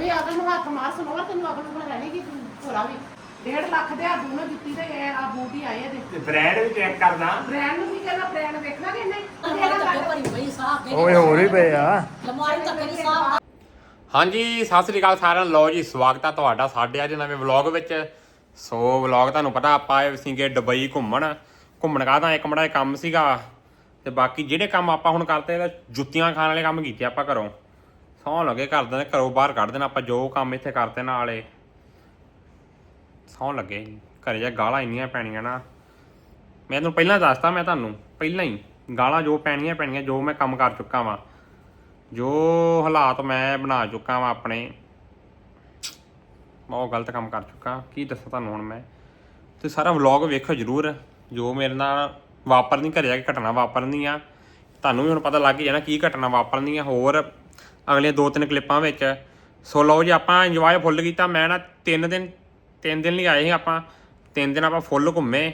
ਹੀ ਅਗਲ ਨੂੰ ਹੱਥ ਮਾਰ ਸੁਣੋ ਤੈਨੂੰ ਅਗਲ ਨੂੰ ਰਹਿਣੀ ਕਿ ਹੋਰਾ ਵੀ। 1.5 ਲੱਖ ਦੇ ਆ ਦੋਨੋਂ ਜੁੱਤੀ ਤੇ ਇਹ ਆ ਬੂਟ ਹੀ ਆਏ ਇਹਦੇ। ਤੇ ਬ੍ਰਾਂਡ ਵੀ ਚੈੱਕ ਕਰਦਾ। ਬ੍ਰਾਂਡ ਨੂੰ ਵੀ ਕਹਿੰਦਾ ਬ੍ਰਾਂਡ ਵੇਖਣਾ ਕਿ ਨਹੀਂ? ਲਮਾਰੀ ਤੱਕ ਭਰੀ ਪਈ ਸਾਹ ਕੇ ਓਏ ਹੋਰ ਵੀ ਪਏ ਆ। ਲਮਾਰੀ ਤੱਕ ਦੀ ਸਾਹ ਹਾਂਜੀ ਸਤਿ ਸ੍ਰੀ ਅਕਾਲ ਸਾਰਿਆਂ ਨੂੰ। ਲੋ ਜੀ ਸਵਾਗਤ ਆ ਤੁਹਾਡਾ ਸਾਡੇ ਅੱਜ ਨਵੇਂ ਵਲੌਗ ਵਿੱਚ। ਸੋ ਵਲੌਗ ਤੁਹਾਨੂੰ ਪਤਾ ਆਪਾਂ ਆਏ ਸੀਗੇ ਦੁਬਈ ਘੁੰਮਣ। ਘੁੰਮਣ ਕਾਹਦਾ ਇੱਕ ਮੜਾ ਕੰਮ ਸੀਗਾ। ਤੇ ਬਾਕੀ ਜਿਹੜੇ ਕੰਮ ਆਪਾਂ ਹੁਣ ਕਰਦੇ ਆ ਜੁੱਤੀਆਂ ਖਾਣ ਵਾਲੇ ਕੰਮ ਕੀਤੇ ਆਪਾਂ ਘਰੋਂ। ਸੌਂ ਲੱਗੇ ਕਰਦੇ ਨੇ ਘਰੋਂ ਬਾਹਰ ਕੱਢ ਦੇਣਾ, ਆਪਾਂ ਜੋ ਕੰਮ ਇੱਥੇ ਕਰਦੇ ਨਾਲੇ। ਸੌਂ ਲੱਗੇ ਘਰੇ ਜਾ ਗਾਲਾਂ ਇੰਨੀਆਂ ਪੈਣੀਆਂ ਨਾ। ਮੈਂ ਤੁਹਾਨੂੰ ਪਹਿਲਾਂ ਦੱਸਤਾ ਮੈਂ ਤੁਹਾਨੂੰ, ਪਹਿਲਾਂ ਹੀ ਗਾਲਾਂ ਜੋ ਪੈਣੀਆਂ ਪੈਣੀਆਂ, ਜੋ ਮੈਂ ਕੰਮ ਕਰ ਚੁੱਕਾ ਵਾਂ, ਜੋ ਹਾਲਾਤ ਮੈਂ ਬਣਾ ਚੁੱਕਾ ਵਾਂ ਆਪਣੇ ਬਹੁਤ ਗਲਤ ਕੰਮ ਕਰ ਚੁੱਕਾ, ਕੀ ਦੱਸਾਂ ਤੁਹਾਨੂੰ ਹੁਣ ਮੈਂ। ਤੇ ਸਾਰਾ ਵਲੌਗ ਵੇਖੋ ਜਰੂਰ, ਜੋ ਮੇਰੇ ਨਾਲ ਵਾਪਰਨੀ, ਘਰੇ ਜਾ ਕੇ ਘਟਨਾ ਵਾਪਰਨੀ ਆ ਤੁਹਾਨੂੰ ਵੀ ਹੁਣ ਪਤਾ ਲੱਗ ਹੀ ਜਾਣਾ ਕੀ ਘਟਨਾ ਵਾਪਰਨੀ ਆ ਹੋਰ ਅਗਲੇ ਦੋ ਤਿੰਨ ਕਲਿੱਪਾਂ ਵਿੱਚ। ਸੋ ਲਓ ਜੀ, ਆਪਾਂ ਇੰਜੋਏ ਫੁੱਲ ਕੀਤਾ। ਮੈਂ ਨਾ ਤਿੰਨ ਦਿਨ ਤਿੰਨ ਦਿਨ ਲਈ ਆਏ ਸੀ ਆਪਾਂ। ਤਿੰਨ ਦਿਨ ਆਪਾਂ ਫੁੱਲ ਘੁੰਮੇ।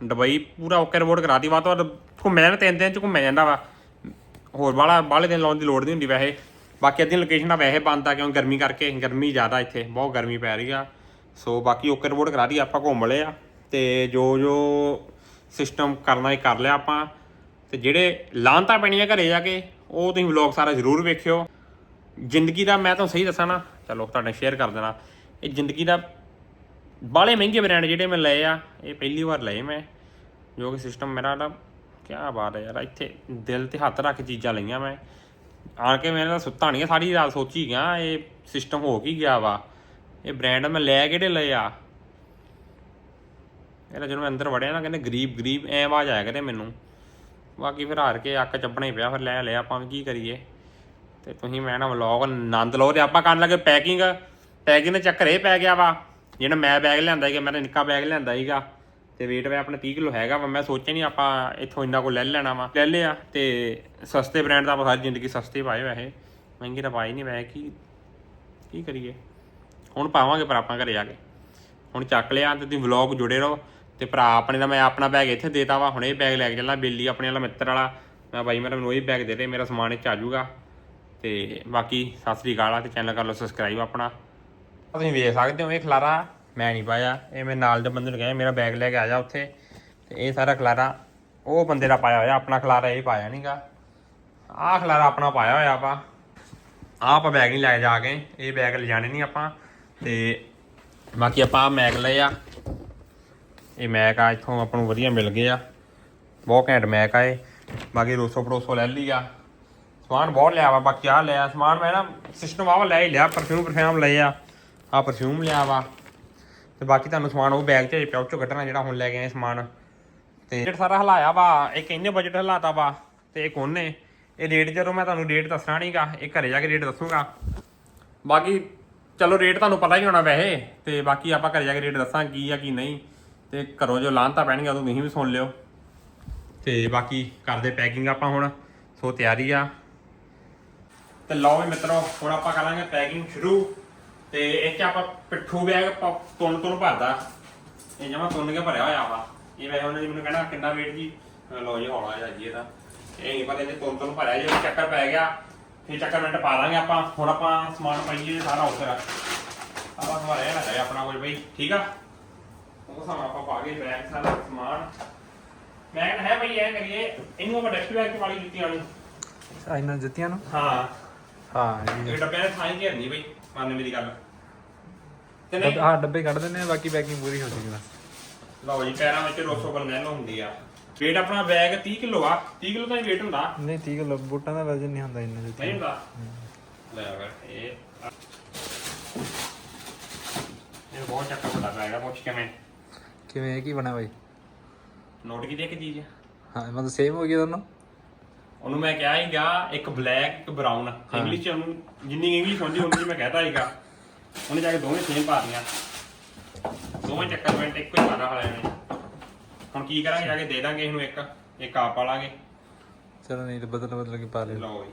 ਦੁਬਈ ਪੂਰਾ ਓਕੇ ਰਿਪੋਰਟ ਕਰਾਤੀ। ਵਾ ਤੋਂ ਘੁੰਮਿਆ ਨਾ ਤਿੰਨ ਦਿਨ ਚ ਘੁੰਮਿਆ ਜਾਂਦਾ ਵਾ। ਹੋਰ ਬਾਲਾ ਬਾਲੇ ਦਿਨ ਲਾਉਣ ਦੀ ਲੋੜ ਨਹੀਂ ਹੁੰਦੀ ਵੈਸੇ। ਬਾਕੀ ਅੱਧੀਆਂ ਲੋਕੇਸ਼ਨਾਂ ਵੈਸੇ ਬੰਦ ਆ, ਕਿਉਂ ਗਰਮੀ ਕਰਕੇ। ਗਰਮੀ ਜ਼ਿਆਦਾ ਇੱਥੇ, ਬਹੁਤ ਗਰਮੀ ਪੈ ਰਹੀ ਆ। ਸੋ ਬਾਕੀ ਓਕੇ ਰਿਪੋਰਟ ਕਰਾ ਦੀ ਆਪਾਂ ਘੁੰਮ ਲਏ ਆ ਤੇ ਜੋ ਜੋ ਸਿਸਟਮ ਕਰਨਾ ਹੀ ਕਰ ਲਿਆ ਆਪਾਂ। ਤੇ ਜਿਹੜੇ ਲਾਂਤਾਂ ਪੈਣੀਆਂ ਘਰੇ ਜਾ ਕੇ, ਉਹ ਤੁਸੀਂ ਵਲੌਗ ਸਾਰਾ ਜ਼ਰੂਰ ਵੇਖਿਓ। ਜ਼ਿੰਦਗੀ ਦਾ ਮੈਂ ਤੁਹਾਨੂੰ ਸਹੀ ਦੱਸਾਂ ਨਾ, ਚਲੋ ਤੁਹਾਡੇ ਸ਼ੇਅਰ ਕਰ ਦੇਣਾ। ਇਹ ਜ਼ਿੰਦਗੀ ਦਾ ਬਾਲੇ ਮਹਿੰਗੇ ਬ੍ਰਾਂਡ ਜਿਹੜੇ ਮੈਂ ਲਏ ਆ, ਇਹ ਪਹਿਲੀ ਵਾਰ ਲਏ ਮੈਂ, ਜੋ ਕਿ ਸਿਸਟਮ ਮੇਰਾ ਨਾ ਕੀ ਬਾਤ ਹੈ ਯਾਰ, ਇੱਥੇ ਦਿਲ ਤੇ ਹੱਥ ਰੱਖ ਕੇ ਚੀਜ਼ਾਂ ਲਈਆਂ ਮੈਂ। ਆਣ ਕੇ ਮੈਂ ਤਾਂ ਸੁੱਤਾ ਨਹੀਂ ਸਾਰੀ ਰਾਤ ਸੋਚੀ ਗਿਆ, ਇਹ ਸਿਸਟਮ ਹੋ ਕੀ ਗਿਆ ਵਾ, ਇਹ ਬ੍ਰਾਂਡ ਮੈਂ ਲੈ ਕਿਹੜੇ ਲਏ ਆ? ਇਹਦਾ ਜਦੋਂ ਮੈਂ ਅੰਦਰ ਵੜਿਆ ਨਾ, ਕਹਿੰਦੇ ਗਰੀਬ ਗਰੀਬ, ਐ ਆਵਾਜ਼ ਆਇਆ ਕਹਿੰਦੇ ਮੈਨੂੰ। ਬਾਕੀ ਫਿਰ ਹਾਰ ਕੇ ਅੱਕ ਚੱਪਣਾ ਹੀ ਪਿਆ, ਫਿਰ ਲੈ ਲਿਆ, ਆਪਾਂ ਵੀ ਕੀ ਕਰੀਏ। ਤੇ ਤੁਸੀਂ ਮੈਂ ਨਾ ਵਲੌਗ ਆਨੰਦ ਲਓ ਤੇ ਆਪਾਂ ਕਰਨ ਲੱਗੇ ਪੈਕਿੰਗ। ਪੈਕਿੰਗ ਦੇ ਚੱਕਰ ਇਹ ਪੈ ਗਿਆ ਵਾ, ਜਿਹੜਾ ਮੈਂ ਬੈਗ ਲਿਆਂਦਾ ਸੀਗਾ, ਮੈਂ ਤਾਂ ਨਿੱਕਾ ਬੈਗ ਲਿਆਂਦਾ ਸੀਗਾ। ਤੇ weight ਵੇ ਆਪਣਾ 30 ਕਿਲੋ ਹੈਗਾ ਵਾ, ਮੈਂ ਸੋਚਿਆ ਨਹੀਂ ਆਪਾਂ ਇੱਥੋਂ ਇੰਨਾ ਕੋ ਲੈ ਲੈਣਾ ਵਾ। ਲੈ ਲਿਆ ਤੇ ਸਸਤੇ ਬ੍ਰਾਂਡ ਦਾ ਆਪਾਂ ਸਾਰੀ ਜ਼ਿੰਦਗੀ ਸਸਤੇ ਪਾਏ ਵੈਸੇ। ਮਹਿੰਗੇ ਤਾਂ ਪਾਏ ਨਹੀਂ ਮੈਂ ਕੀ ਕੀ ਕਰੀਏ? ਹੁਣ ਪਾਵਾਂਗੇ ਪਰ ਆਪਾਂ ਘਰੇ ਆ ਕੇ। ਹੁਣ ਚੱਕ ਲਿਆ ਤੇ ਤੁਸੀਂ ਵਲੌਗ ਜੁੜੇ ਰਹੋ। ਤੇ ਭਰਾ ਆਪਣੇ ਦਾ ਮੈਂ ਆਪਣਾ ਬੈਗ ਇੱਥੇ ਦੇਤਾ ਵਾ, ਹੁਣ ਇਹ ਬੈਗ ਲੈ ਕੇ ਚੱਲਾਂ, ਬੇਲੀ ਆਪਣੇ ਵਾਲਾ ਮਿੱਤਰ ਵਾਲਾ। ਮੈਂ ਬਾਈ ਮੇਰਾ ਮੈਨੂੰ ਇਹ ਬੈਗ ਦੇ ਦੇ, ਮੇਰਾ ਸਮਾਨ ਇੱਥੇ ਆ ਜਾਊਗਾ। ਤੇ ਬਾਕੀ ਸਤਿ ਸ੍ਰੀ ਅਕਾਲ ਆ ਤੇ ਚੈਨਲ ਕਰ ਲਓ ਸਬਸਕ੍ਰਾਈਬ ਆਪਣਾ। ਤੁਸੀਂ ਵੇਖ ਸਕਦੇ ਹੋ ਇਹ ਖਲਾਰਾ ਮੈਂ ਨਹੀਂ ਪਾਇਆ। ਇਹ ਮੈਂ ਨਾਲ ਦੇ ਬੰਦੇ ਨੂੰ ਕਿਹਾ, ਮੇਰਾ ਬੈਗ ਲੈ ਕੇ ਆ ਜਾ ਉੱਥੇ। ਤੇ ਇਹ ਸਾਰਾ ਖਲਾਰਾ, ਉਹ ਬੰਦੇ ਦਾ ਪਾਇਆ ਹੋਇਆ, ਆਪਣਾ ਖਲਾਰਾ ਇਹ ਪਾਇਆ ਨਹੀਂਗਾ ਆਹ ਖਲਾਰਾ ਆਪਣਾ ਪਾਇਆ ਹੋਇਆ ਆਪਾਂ। ਆਹ ਆਪਾਂ ਬੈਗ ਨਹੀਂ ਲੈ ਜਾ ਕੇ, ਇਹ ਬੈਗ ਲਿਜਾਣੇ ਨਹੀਂ ਆਪਾਂ। ਤੇ ਬਾਕੀ ਆਪਾਂ ਆਹ ਮੈਗ ਲਏ ਆ। ਇਹ ਮੈਕ ਆ, ਇੱਥੋਂ ਆਪਾਂ ਨੂੰ ਵਧੀਆ ਮਿਲ ਗਏ ਆ। ਬਹੁਤ ਘੈਂਟ ਮੈਕ ਆ ਇਹ। ਬਾਕੀ ਰੋਸੋ ਪੜੋਸੋ ਲੈ ਲਈ ਆ। ਸਮਾਨ ਬਹੁਤ ਲਿਆ ਵਾ, ਬਾਕੀ ਆ ਲਿਆ, ਸਮਾਨ ਮੈਂ ਨਾ ਸਿਸਟਮ ਆਵਾ ਲੈ ਹੀ ਲਿਆ ਪਰਫਿਊਮ ਪਰਫਿਊਮ ਲਏ ਆ ਆ ਪਰਫਿਊਮ ਲਿਆ ਵਾ। ਤੇ ਬਾਕੀ ਤੁਹਾਨੂੰ ਸਮਾਨ ਉਹ ਬੈਗ 'ਚ ਪਿਆ 'ਚੋਂ ਕੱਢਣਾ ਜਿਹੜਾ ਹੁਣ ਲੈ ਕੇ ਆਏ ਸਮਾਨ। ਤੇ ਬਜਟ ਸਾਰਾ ਹਲਾਇਆ ਵਾ, ਇੱਕ ਇਹਨੇ ਬਜਟ ਹਲਾਤਾ ਵਾ ਤੇ ਇੱਕ ਉਹਨੇ ਇਹ ਰੇਟ ਜਦੋਂ ਮੈਂ ਤੁਹਾਨੂੰ ਰੇਟ ਦੱਸਣਾ ਨਹੀਂਗਾ ਇਹ ਘਰੇ ਜਾ ਕੇ ਰੇਟ ਦੱਸੂਗਾ। ਬਾਕੀ ਚਲੋ ਰੇਟ ਤੁਹਾਨੂੰ ਪਤਾ ਹੀ ਹੋਣਾ ਵੈਸੇ, ਤੇ ਬਾਕੀ ਆਪਾਂ ਘਰੇ ਜਾ ਕੇ ਰੇਟ ਦੱਸਾਂ ਕੀ ਆ, ਕੀ ਨਹੀਂ। ਤੇ ਘਰੋਂ ਜੋ ਲਾਂਤਾ ਪੈਣਗੇ ਉਦੋਂ ਤੁਸੀਂ ਵੀ ਸੁਣ ਲਿਓ। ਤੇ ਬਾਕੀ ਕਰਦੇ ਪੈਕਿੰਗ ਆਪਾਂ ਹੁਣ, ਸੋ ਤਿਆਰੀ ਆ। ਤੇ ਲਓ ਵੀ ਮਿੱਤਰੋ ਹੁਣ ਆਪਾਂ ਕਰਾਂਗੇ ਪੈਕਿੰਗ ਸ਼ੁਰੂ। ਤੇ ਇਹ ਚ ਆਪਾਂ ਪਿੱਠੂ ਬੈਗ ਤੁੰਨ ਤੁੰਨ ਭਰਦਾ। ਇਹ ਜਮਾ ਤੁੰਨ ਕੇ ਭਰਿਆ ਹੋਇਆ ਵਾ। ਇਹ ਵੈਸੇ ਉਹਨਾਂ ਮੈਨੂੰ ਕਹਿਣਾ ਕਿੰਨਾ weight ਜੀ? ਲਓ ਜੀ ਹੌਲਾ ਜਿਹਾ ਜੀ ਇਹਦਾ। ਇਹ ਨਹੀਂ ਪਤਾ ਇਹਨੇ ਤੁੰਨ ਤੁੰਨ ਭਰਿਆ ਜੇ ਚੱਕਰ ਪੈ ਗਿਆ। ਫਿਰ ਚੱਕਰ ਮਿੰਟ ਪਾ ਦਾਂਗੇ ਆਪਾਂ। ਹੁਣ ਆਪਾਂ ਸਮਾਨ ਪਾਈਏ ਸਾਰਾ ਉੱਧਰ। ਆਪਾਂ ਇਹ ਨਾ ਕਰੇ ਆਪਣਾ ਕੋਈ ਬਈ ਠੀਕ ਆ? ਉਹ ਸਮਾਨ ਆਪਾਂ ਪਾ ਕੇ ਬੈਗ ਸਾਰਾ ਸਮਾਨ। ਮੈਂ ਕਿਹਾ ਹੈ ਬਈ ਇਹ ਕਰੀਏ ਇਹਨੂੰ ਆਪਾਂ ਡਸਟ ਬੈਗ ਚ ਵਾਲੀ ਜੁੱਤੀਆਂ ਨੂੰ। ਆ ਇਹਨਾਂ ਜੁੱਤੀਆਂ ਨੂੰ? ਹਾਂ। ਹਾਂ। ਇਹ ਡੱਬਿਆਂ ਦੇ ਥਾਂ ਹੀ ਘੇਰਨੀ ਬਈ ਮੰਨ ਮੇਰੀ ਗੱਲ। ਤੇ ਨਹੀਂ? ਹਾਂ ਡੱਬੇ ਕੱਢ ਦਿੰਨੇ ਆ ਬਾਕੀ ਪੈਕਿੰਗ ਪੂਰੀ ਹੋ ਜੂਗੀ ਬਸ। ਲਓ ਜੀ ਪੈਰਾਂ ਵਿੱਚ ਰੋਸੋ ਬਲਨੈਲੋ ਹੁੰਦੀ ਆ। weight ਆਪਣਾ ਬੈਗ 30 ਕਿਲੋ ਆ। 30 ਕਿਲੋ ਦਾ ਹੀ weight ਹੁੰਦਾ। ਨਹੀਂ 30 ਕਿਲੋ ਬੂਟਾਂ ਦਾ ਵਜ਼ਨ ਨਹੀਂ ਹੁੰਦਾ ਇੰਨਾ ਨਹੀਂ ਜੁੱਤੀ ਹੁੰਦਾ ਲੈ ਆ ਇਹ। ਇਹ ਬਹੁਤ ਚੱਕਰ ਵੱਡਾ ਆ ਪੁੱਛ ਕਿਵੇਂ? ਕਿਵੇਂ ਇਹ ਕੀ ਬਣਿਆ ਬਾਈ? ਨੋਟ ਕੀਤੀ ਇੱਕ ਚੀਜ਼? ਹਾਂ ਮਤਲਬ ਸੇਮ ਹੋ ਗਈ ਦੋਨੋਂ? ਉਹਨੂੰ ਮੈਂ ਕਿਹਾ ਸੀਗਾ ਇੱਕ ਬਲੈਕ ਇੱਕ ਬਰਾਊਨ ਇੰਗਲਿਸ਼ ਚ ਉਹਨੂੰ ਜਿੰਨੀ ਇੰਗਲਿਸ਼ ਹੁੰਦੀ ਉਨੀ ਮੈਂ ਕਹਤਾ ਸੀਗਾ। ਉਹਨੇ ਜਾ ਕੇ ਦੋਵੇਂ ਸੇਮ ਪਾ ਦੀਆਂ ਦੋਵੇਂ ਚੱਕਰ ਮਿੰਟ ਇੱਕੋ ਹੀ ਪਾਣਾ ਵਾਲੇ ਨੇ ਹੁਣ ਕੀ ਕਰਾਂਗੇ? ਜਾ ਕੇ ਦੇ ਦਾਂਗੇ ਇਹਨੂੰ ਇੱਕ। ਇੱਕ ਆਪ ਪਾਲਾਂਗੇ ਚਲੋ ਨਹੀਂ ਤੇ ਬਦਲ ਬਦਲ ਕੇ ਪਾ ਲਿਓ। ਲਓ ਜੀ।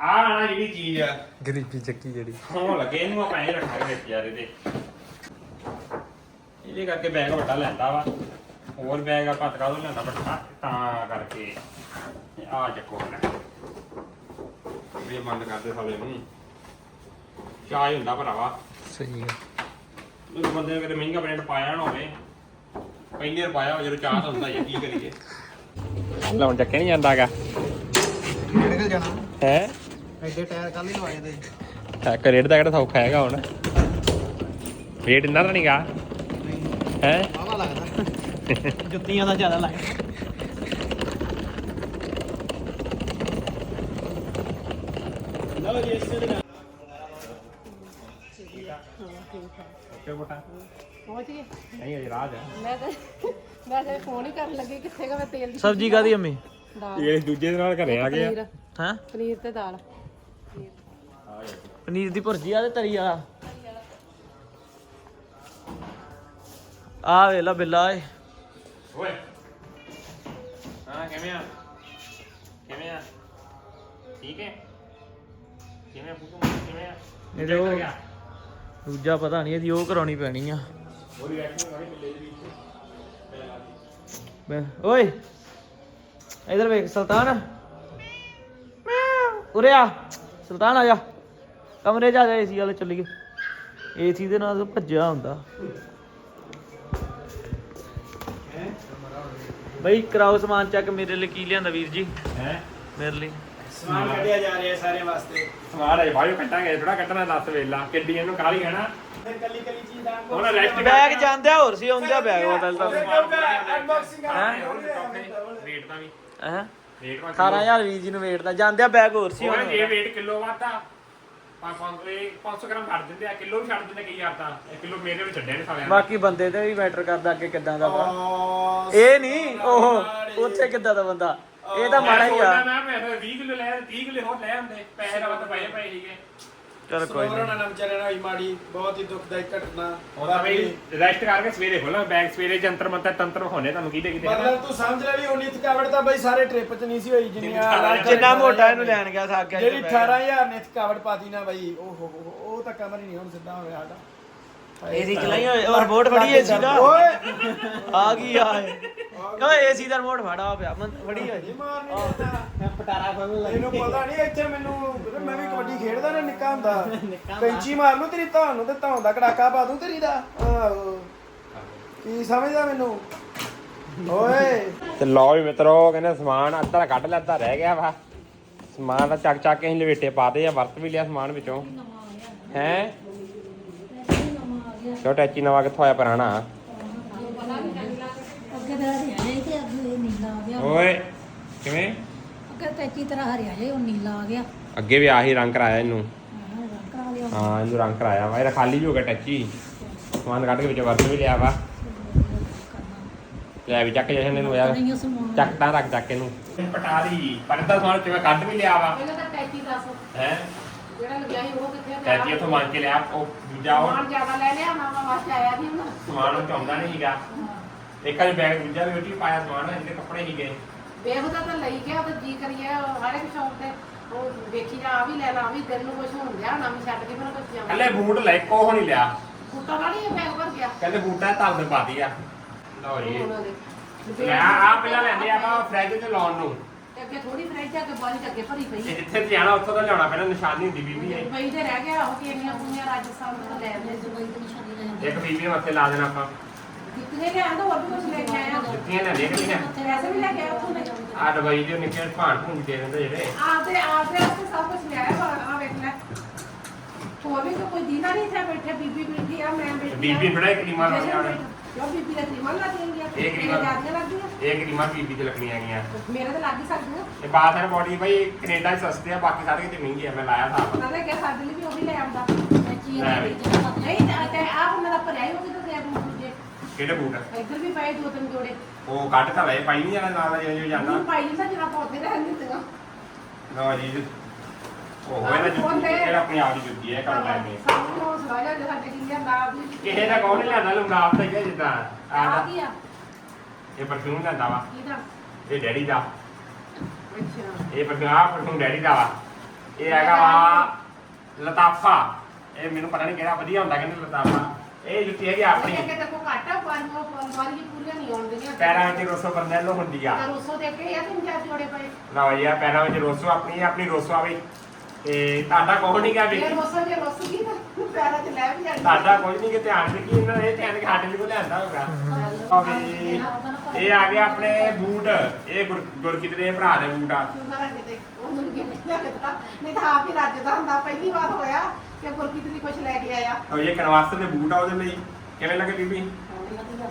ਆਹ ਨਾ ਜਿਹੜੀ ਚੀਜ਼ ਆ। ਗਰੀਬੀ ਚੱਕੀ ਜਿਹੜੀ। ਹੋਣ ਲੱਗੇ ਇਹਨੂੰ ਆਪਾਂ ਇਹ ਰੱਖਾਂਗੇ ਵਿੱਚ ਯਾਰ ਇਹਦੇ। ਇਹਦੇ ਕਰਕੇ ਬੈਗ ਵੱਡਾ ਲੈਂਦਾ ਵਾ। ਹੋਰ ਬੈਗ ਆਪਾਂ ਤਕਾ ਦੋ ਲੈਂਦਾ ਵੱਡਾ ਤਾਂ ਕਰਕੇ। ਆ ਚੱਕੋ ਨਾ ਇਹ ਬੰਦ ਕਰਦੇ ਸਾਲੇ ਨੂੰ। ਚਾਹ ਹੀ ਹੁੰਦਾ ਭਰਾਵਾ। ਸਹੀ ਹੈ ਉਹ ਬੰਦੇ ਨੇ ਕਦੇ ਮਹਿੰਗਾ ਬ੍ਰਾਂਡ ਪਾਇਆ ਨਾ ਹੋਵੇ ਪਹਿਲੀ ਪਾਇਆ ਹੋਵੇ ਜਦੋਂ ਚਾਹ ਤਾਂ ਹੁੰਦਾ ਹੀ ਆ, ਕੀ ਕਰੀਏ? ਲਾਉਣ ਚੱਕੇ ਨਹੀਂ ਜਾਂਦਾਗਾ ਨਿਕਲ ਜਾਣਾ? ਹੈ? ਐਡੇ ਟਾਇਰ ਕੱਲ ਹੀ ਲਵਾਏ ਦੇ ਇੱਕ ਰੇਟ ਦਾ ਕਿਹੜਾ ਸੌਖਾ ਹੈਗਾ ਹੁਣ? ਰੇਟ ਇੰਨਾ ਤਾਂ ਨਹੀਂਗਾ ਹੈ? ਆਵਾ ਲੱਗਦਾ। ਜੁੱਤੀਆਂ ਦਾ ਜ਼ਿਆਦਾ ਲੱਗਦਾ ਲਓ ਜੀ ਇਸੇ ਦੇ ਨਾਲ ਓਕੇ ਬੋਟਾ ਪਹੁੰਚ ਗਏ ਨਹੀਂ ਅਜੇ ਰਾਜ ਹੈ ਮੈਂ ਤਾਂ ਮੈਂ ਤਾਂ ਫੋਨ ਹੀ ਕਰਨ ਲੱਗੀ ਕਿੱਥੇ ਗਾ ਮੈਂ ਤੇਲ ਦੀ ਸਬਜੀ ਕਾਦੀ ਅੰਮੀ? ਦਾਲ। ਇਹ ਦੂਜੇ ਦੇ ਨਾਲ ਘਰੇ ਆ ਗਏ ਹਾਂ? ਪਨੀਰ ਤੇ ਦਾਲ। ਪਨੀਰ ਦੀ ਭੁਰਜੀ ਆ ਤੇ ਤਰੀ ਵਾਲਾ? ਆ ਵੇਲਾ ਬਿੱਲਾ ਏ ਓਏ। ਹਾਂ ਕਿਵੇਂ ਆ? ਕਿਵੇਂ ਆ? ਠੀਕ ਹੈ? ਕਿਵੇਂ ਆ ਪੁੱਤੂ ਕਿਵੇਂ ਆ? ਇਹਦੇ ਉਹ- ਹੋ ਗਿਆ ਦੂਜਾ ਪਤਾ ਨਹੀਂ ਇਹਦੀ ਉਹ ਕਰਾਉਣੀ ਪੈਣੀ ਆ। ਉਹਦੀ ਐਕਸ਼ਨ ਕਰੀ ਮਿਲੇ ਦੇ ਵਿੱਚ। ਬੈ- ਓਏ ਇਧਰ ਵੇਖ ਸੁਲਤਾਨ। ਉਰੇ ਆ। ਸੁਲਤਾਨ ਆ ਜਾ। ਕਮਰੇ 'ਚ ਆ ਜਾ ਏਸੀ ਵਾਲੇ ਚੱਲੀਏ। ਏਸੀ ਦੇ ਨਾਲ ਭੱਜਿਆ ਹੁੰਦਾ। ਬਈ ਕਰਾਓ ਸਮਾਨ ਚੱਕ ਮੇਰੇ ਲਈ ਕੀ ਲਿਆਂਦਾ ਵੀਰ ਜੀ? ਹੈ? ਮੇਰੇ ਲਈ। ਸਮਾਨ ਕੱਢਿਆ ਜਾ ਰਿਹਾ ਸਾਰੇ ਵਾਸਤੇ। ਸਮਾਨ ਹੈ ਬਾਹਰੋਂ ਕੱਟਾਂਗੇ ਥੋੜਾ ਕੱਟਣਾ ਦੱਸ ਵੇਲਾ। ਕਿੱਡੀ ਇਹਨੂੰ ਕਾਲੀ ਹੈ ਨਾ? ਫਿਰ ਕੱਲੀ ਕੱਲੀ ਚੀਜ਼ ਦਾ ਹੁਣ ਰੈਸਟ ਬੈਗ ਜਾਂਦਿਆ ਹੋਰ ਸੀ ਆਉਂਦਿਆ ਬੈਗ ਬਦਲਦਾ ਅਨਬਾਕਸਿੰਗ ਰੇਟ ਦਾ ਵੀ। ਹੈ? ਰੇਟ ਦਾ 18000 ਵੀਰ ਜੀ ਨੂੰ ਵੇਟ ਦਾ। ਜਾਂਦਿਆ ਬੈਗ ਹੋਰ ਸੀ ਉਹ ਹੁਣ ਜੇ weight ਕਿਲੋ ਵਾਧਾ 500 500 ਗ੍ਰਾਮ ਛੱਡ ਦਿੰਦੇ ਆ। ਕਿਲੋ ਵੀ ਛੱਡ ਦਿੰਦੇ ਕਈ ਵਾਰ ਤਾਂ ਇਹ ਕਿਲੋ ਮੇਰੇ ਵੀ ਛੱਡਿਆ ਨੇ ਸਾਲਿਆਂ ਨੇ। ਬਾਕੀ ਬੰਦੇ ਤੇ ਵੀ ਮੈਟਰ ਕਰਦਾ ਅੱਗੇ ਕਿੱਦਾਂ ਦਾ ਵਾ। ਇਹ ਨਹੀਂ ਉਹ ਉੱਥੇ ਕਿੱਦਾਂ ਦਾ ਬੰਦਾ। ਇਹ ਤਾਂ ਮਾੜਾ ਹੀ ਆ। ਮੈਂ ਮੈਂ 20 ਕਿਲੋ ਲੈ 30 ਕਿਲੋ ਹੋਰ ਲੈ ਆਉਂਦੇ। ਪੈਸੇ ਦਾ ਵੱਧ ਪਏ ਪਏ ਸੀਗੇ। ਚਲ ਕੋਈ ਨਹੀਂ। ਕੋਰੋਨਾ ਨਾਲ ਵਿਚਾਰਿਆਂ ਨਾਲ ਹੋਈ ਮਾੜੀ ਬਹੁਤ ਹੀ ਦੁਖਦਾਈ ਘਟਨਾ। ਉਹ ਤਾਂ ਬਈ ਰੈਸਟ ਕਰਕੇ ਸਵੇਰੇ ਖੋਲਾਂ ਬੈਗ ਸਵੇਰੇ ਜੰਤਰ ਮੰਤਰ ਤੰਤਰ ਹੋਣੇ ਤੁਹਾਨੂੰ ਕਿਤੇ ਕਿਤੇ ਮਤਲਬ ਤੂੰ ਸਮਝ ਲੈ ਵੀ ਉਨੀ ਥਕਾਵਟ ਤਾਂ ਬਈ ਸਾਰੇ ਟ੍ਰਿਪ 'ਚ ਨਹੀਂ ਸੀ ਹੋਈ ਜਿੰਨੀ ਆ ਜਿੰਨਾ ਮੋਟਾ ਇਹਨੂੰ ਲੈਣ ਗਿਆ ਸਾਗ ਗਿਆ ਜਿਹੜੀ 18000 ਨੇ ਥਕਾਵਟ ਪਾਤੀ ਨਾ ਬਈ ਉਹ ਉਹ ਤਾਂ ਕਮਰ ਹੀ ਨਹੀਂ ਹੁਣ ਸਿੱਧਾ ਹੋ ਗਿਆ ਸਾਡਾ। ਏਸੀ ਚਲਾਈ ਹੋਏ ਔਰ ਰਿਮੋਟ ਫੜੀ ਏਸੀ ਦਾ। ਓਏ ਆ ਗਈ ਆ ਓਏ ਏਸੀ ਦਾ ਰਿਮੋਟ ਫੜਾ ਪਿਆ ਮਨ- ਫੜੀ ਹੋਈ ਨਹੀਂ ਮਾਰਨੀ ਮੈਂ ਪਟਾਰਾ ਫੜਨ ਲੱਗ। ਇਹਨੂੰ ਪਤਾ ਨਹੀਂ ਇੱਥੇ ਮੈਨੂੰ ਮੈਂ ਵੀ ਕਬੱਡੀ ਖੇਡਦਾ ਨਾ ਨਿੱਕਾ ਹੁੰਦਾ। ਕੈਂਚੀ ਮਾਰ ਲੂ ਤੇਰੀ ਧੌਣ ਨੂੰ ਤੇ ਧੌਣ ਦਾ ਕੜਾਕਾ ਪਾ ਦੂੰ ਤੇਰੀ ਦਾ। ਆਹੋ। ਕੀ ਸਮਝਦਾ ਮੈਨੂੰ? ਓਏ। ਤੇ ਲਓ ਵੀ ਮਿੱਤਰੋ ਕਹਿੰਦੇ ਸਮਾਨ ਅੱਧਾ ਕੱਢ ਲਿਆ ਅੱਧਾ ਰਹਿ ਗਿਆ ਵਾ। ਸਮਾਨ ਤਾਂ ਚੱਕ ਚੱਕ ਕੇ ਅਸੀਂ ਲਵੇਟੇ ਪਾਦੇ ਆ ਵਰਤ ਵੀ ਲਿਆ ਸਮਾਨ ਵਿੱਚੋਂ। ਹੈ? ਛੋਟਾ ਟੈਚੀ ਨਵਾਂ ਕਿੱਥੋਂ ਆਇਆ ਪੁਰਾਣਾ। ਅੱਗੇ ਤਾਂ ਹਰਿਆ ਜੇ ਤੇ ਅੱਗੇ ਨੀਲਾ ਆ ਗਿਆ। ਓਏ ਕਿਵੇਂ? ਅੱਗੇ ਤਾਂ ਅੱਛੀ ਤਰ੍ਹਾਂ ਹਰਿਆ ਜੇ ਉਹ ਨੀਲਾ ਆ ਗਿਆ। ਅੱਗੇ ਵੀ ਆਹੀ ਰੰਗ ਕਰਾਇਆ ਇਹਨੂੰ। ਹਾਂ ਰੰਗ ਕਰਾ ਲਿਆ। ਹਾਂ ਇਹਨੂੰ ਰੰਗ ਕਰਾਇਆ ਵਾ। ਇਹਦਾ ਖਾਲੀ ਵੀ ਹੋ ਗਿਆ ਟੈਚੀ। ਸਮਾਨ ਕੱਢ ਕੇ ਵਿੱਚੋਂ ਵਰਤ ਵੀ ਲਿਆ ਵਾ। ਲੈ ਵੀ ਚੱਕ ਜਸ਼ਨ ਇਹਨੂੰ ਯਾਰ ਨਹੀਂ ਚੱਕ ਤਾਂ ਰੱਖ ਚੱਕ ਇਹਨੂੰ। ਪਟਾ ਦੀ ਪਰਦਾ ਸਮਾਨ ਕਿਵੇਂ ਕੱਢ ਵੀ ਲਿਆ ਵਾ। ਪਹਿਲਾਂ ਤਾਂ ਟੈਚੀ ਦੱਸ। ਹੈ? ਜਿਹੜਾ ਲੱਗਿਆ ਸੀ ਉਹ ਕਿੱਥੇ ਪਿਆ ਟੈਚੀ ਉੱਥੋਂ ਮੰਗ ਕੇ ਲਿਆ ਉਹ ਦੂਜਾ ਉਹ ਸਮਾਨ ਜ਼ਿਆਦਾ ਲੈ ਲਿਆ ਨਾਮਾ ਵਾਸਤੇ ਆਇਆ ਸੀ ਉਹਨਾਂ ਸਮਾਨ ਉਹ ਚਾਹੁੰਦਾ ਨਹੀਂ ਸੀਗਾ। ਇੱਕ ਅਜ ਬੈਗ ਦੂਜਾ ਵੀ ਉੱਟੀ ਪਾਇਆ ਸਮਾਨ ਇਹਦੇ ਕੱਪੜੇ ਹੀ ਗਏ ਵੇਖਦਾ ਤਾਂ ਲਈ ਗਿਆ ਤੇ ਜੀ ਕਰੀਏ ਹਰ ਇੱਕ ਸ਼ੌਂਕ ਤੇ ਉਹ ਵੇਖੀ ਜਾ ਆ ਵੀ ਲੈ ਲਾ ਆ ਵੀ ਦਿਲ ਨੂੰ ਕੁਝ ਹੋਣ ਗਿਆ ਨਾ ਵੀ ਛੱਡ ਕੇ ਫਿਰ ਕੁਝ ਜਾਂਦਾ ਕੱਲੇ ਬੂਟ ਲੈ ਕੋ ਨਹੀਂ ਲਿਆ। ਕੁੱਤਾ ਵਾਲੀ ਬੈਗ ਭਰ ਗਿਆ? ਕਹਿੰਦੇ ਬੂਟਾਂ ਧਰ ਦੇ ਪਾਤੀ ਆ। ਲਓ ਜੀ। ਉਹਨਾਂ ਦੇ ਲੈ ਆ ਪਹਿਲਾਂ ਲੈਂਦੇ ਆ ਆਪਾਂ ਫ੍ਰਿਜ ਤੇ ਲਾਉਣ ਨੂੰ। ਅੱਗੇ ਥੋੜੀ ਫਰਾਈਜ ਆ ਕੇ ਬਾਲੀ ਚ ਅੱਗੇ ਭਰੀ ਪਈ। ਤੇ ਜਿੱਥੇ ਤੇ ਜਾਣਾ ਉੱਥੋਂ ਤਾਂ ਲਿਆਉਣਾ ਪੈਣਾ ਨਿਸ਼ਾਨੀ ਹੁੰਦੀ ਬੀਬੀ ਹੈ ਪਈ ਤੇ ਰਹਿ ਗਿਆ ਉਹ ਕਿੰਨੀਆਂ ਕੁੜੀਆਂ ਰਾਜਸਥਾਨ ਤੋਂ ਲੈ ਆਉਂਦੇ ਦੁਬਈ ਦੀ ਨਿਸ਼ਾਨੀ ਲੈ ਜਾਂਦੇ ਇੱਕ ਬੀਬੀ ਨੂੰ ਮੱਥੇ ਲਾ ਦੇਣਾ ਆਪਾਂ। ਕਿਤਨੇ ਲਿਆ ਤਾਂ ਹੋਰ ਵੀ ਕੁਝ ਲੈ ਕੇ ਆਇਆ। ਜੁੱਤੀਆਂ ਲੈਂਦੇ ਕਿ ਨਹੀਂ ਤੇ ਵੈਸੇ ਵੀ ਲੈ ਕੇ ਆਇਆ ਉੱਥੋਂ ਲੈ ਆ ਦਵਾਈ ਦੇ ਨਿੱਕੇ ਭਾਂਡ ਭੂੰਡ ਦੇ ਦਿੰਦੇ ਜਿਹੜੇ। ਆਪਦੇ ਆਪਦੇ ਵਾਸਤੇ ਸਭ ਕੁਝ ਲਿਆਇਆ ਪਰ ਆ ਵੇਖ ਲੈ। ਹੋਰ ਵੀ ਤਾਂ ਕੋਈ ਦੀਨਾ ਨਹੀਂ ਇੱਥੇ ਬੈਠੇ ਬੀਬੀ ਬੈਠੀ ਆ ਮੈਂ ਬੈਠੀ। ਬੀਬੀ ਥੋੜਾ ਇੱਕ ਲੀਮਾ ਲਾ ਜਾਣਾ। ਕਿਉਂ ਬੀਬੀ ਦਾ ਕਰੀਮਾਂ ਲੱਗ ਜਾਂਦੀਆਂ ਇਹ ਕਰੀਮਾਂ- ਜਿਆਦੀਆਂ ਲੱਗਦੀਆਂ। ਇਹ ਕਰੀਮਾਂ ਬੀਬੀ ਤੇ ਲੱਗਣੀਆਂ ਗਈਆਂ ਮੇਰੇ ਤਾਂ ਲੱਗ ਹੀ ਸਕਦੀਆਂ। ਇਹ ਬਾਤ ਹੈ ਬੋਡੀ ਬਈ ਕੈਨੇਡਾ 'ਚ ਸਸਤੇ ਆ ਬਾਕੀ ਸਾਰੇ ਕਿਤੇ ਮਹਿੰਗੇ ਆ ਮੈਂ ਲਾਇਆ ਥਾ ਉਹਨਾਂ ਨੇ ਕਿਹਾ ਸਾਡੇ ਲਈ ਵੀ ਉਹ ਵੀ ਲੈ ਆਉਂਦਾ। ਚਾਚੀ ਲੈ ਆ ਵੀ। ਨਹੀਂ ਤੇ- ਤੇ ਆ ਉਹਨਾਂ ਦਾ ਭਰਿਆ ਹੀ ਉਹ ਕਿਤੇ ਦੇ ਦੂੰ ਦੂਜੇ। ਕਿਹੜੇ ਬੂਟ? ਇੱਧਰ ਵੀ ਪਏ ਦੋ ਤਿੰਨ ਜੋੜੇ। ਉਹ ਕੱਢ ਤਾਂ ਲਏ ਪਾਈ ਨਹੀਂ ਜਾਣਾ ਨਾਲ ਜਿਵੇਂ ਜਿਵੇਂ ਜਾਂਦਾ। ਹੁਣ ਪਾਈ ਜਾਂਦਾ ਜਿਹੜਾ ਪੌਦੇ ਰਹਿਣ ਦਿੱਤੀਆਂ ਲਓ ਜੀ ਉਹ ਹੋਇਆ ਨਾ ਜੁੱਤੀ ਇਹ ਆਪਣੀ ਆਪ ਦੀ ਜੁੱਤੀ ਹੈ ਕਰ ਲੈਣੀ ਸਭ ਨੂੰ ਹੌਸਲਾ ਜਿਹਾ ਸਾਡੇ ਕਿੰਨੇ ਲਾਭ ਵੀ ਕਿਸੇ ਦਾ ਕੌਣ ਲਿਆਂਦਾ ਲੰਗਾ ਆਪ ਤਾਂ ਹੀ ਹੈ ਜਿੱਦਾਂ। ਆ ਆਹ ਕੀ ਆ? ਇਹ ਪਰਫਿਊਮ ਲੈਂਦਾ ਵਾ। ਇਹ ਡੈਡੀ ਦਾ। ਅੱਛਾ। ਇਹ ਪਰਫਿਊਮ ਆ ਪਰਫਿਊਮ ਡੈਡੀ ਦਾ ਵਾ। ਇਹ ਹੈਗਾ ਵਾ ਲਤਾਫਾ। ਇਹ ਮੈਨੂੰ ਪਤਾ ਨਹੀਂ ਕਿਹੜਾ ਵਧੀਆ ਹੁੰਦਾ ਕਹਿੰਦੇ ਲਤਾਫਾ। ਇਹ ਜੁੱਤੀ ਹੈਗੀ ਆਪਣੀ। ਇਹ ਕਿਤੇ ਕੋ ਘਾਟਾ ਪਰ ਉਹ ਵਾਰੀ ਪੂਰੀਆਂ ਨਹੀਂ ਆਉਂਦੀਆਂ ਪੈਰਾਂ ਵਿੱਚ ਰੋਸੋ ਬੰਨੈਲੋ ਹੁੰਦੀ ਆ। ਰੋਸੋ ਦੇ ਕੇ ਆ ਤਿੰਨ ਚਾਰ ਜੋੜੇ ਪਏ। ਲਓ ਜੀ ਆ ਪੈਰਾਂ ਵਿੱਚ ਰੋਸੋ ਆਪਣੀ ਆਪਣੀ ਰੋਸੋ ਆਵੇ ਤੇ ਤੁਹਾਡਾ ਕੋਹ ਨਹੀਂ ਗਿਆ ਇਹ ਵੀ ਰੋਸੋ ਜੇ ਰੋਸੋ ਕੀ ਤਾਂ ਮੈਂ ਵੀ ਜਾਣੀ ਸਾਡਾ ਕੋਈ ਨਹੀਂ ਕਿ ਧਿਆਨ ਦੇ ਕੀ ਇਹਨਾਂ ਨੇ ਇਹ ਧਿਆਨ ਕਿ ਸਾਡੇ ਲਈ ਕੋ ਲਿਆਂਦਾ ਹੋਗਾ ਓਕੇ ਇਹ ਆ ਗਿਆ ਆਪਣੇ ਬੂਟ ਇਹ ਗੁਰ- ਗੁਰਕਿਤ ਦੇ ਭਰਾ ਦੇ ਬੂਟ ਆ। ਸ਼ੁਕਰ ਹੈ ਕਿਤੇ ਉਹਨੂੰ ਨਹੀਂ ਲੱਗਦਾ। ਨਹੀਂ ਤਾਂ ਆਪ ਹੀ ਰੱਜਦਾ ਹੁੰਦਾ ਪਹਿਲੀ ਵਾਰ ਹੋਇਆ ਕਿ ਗੁਰਕੀਤ ਲਈ ਕੁਝ ਲੈ ਕੇ ਆਇਆ। ਉਹ ਇਹ ਕਨਵਾਸ ਦੇ ਬੂਟ ਆ ਉਹਦੇ ਲਈ। ਕਿਵੇਂ ਲੱਗੇ ਬੀਬੀ?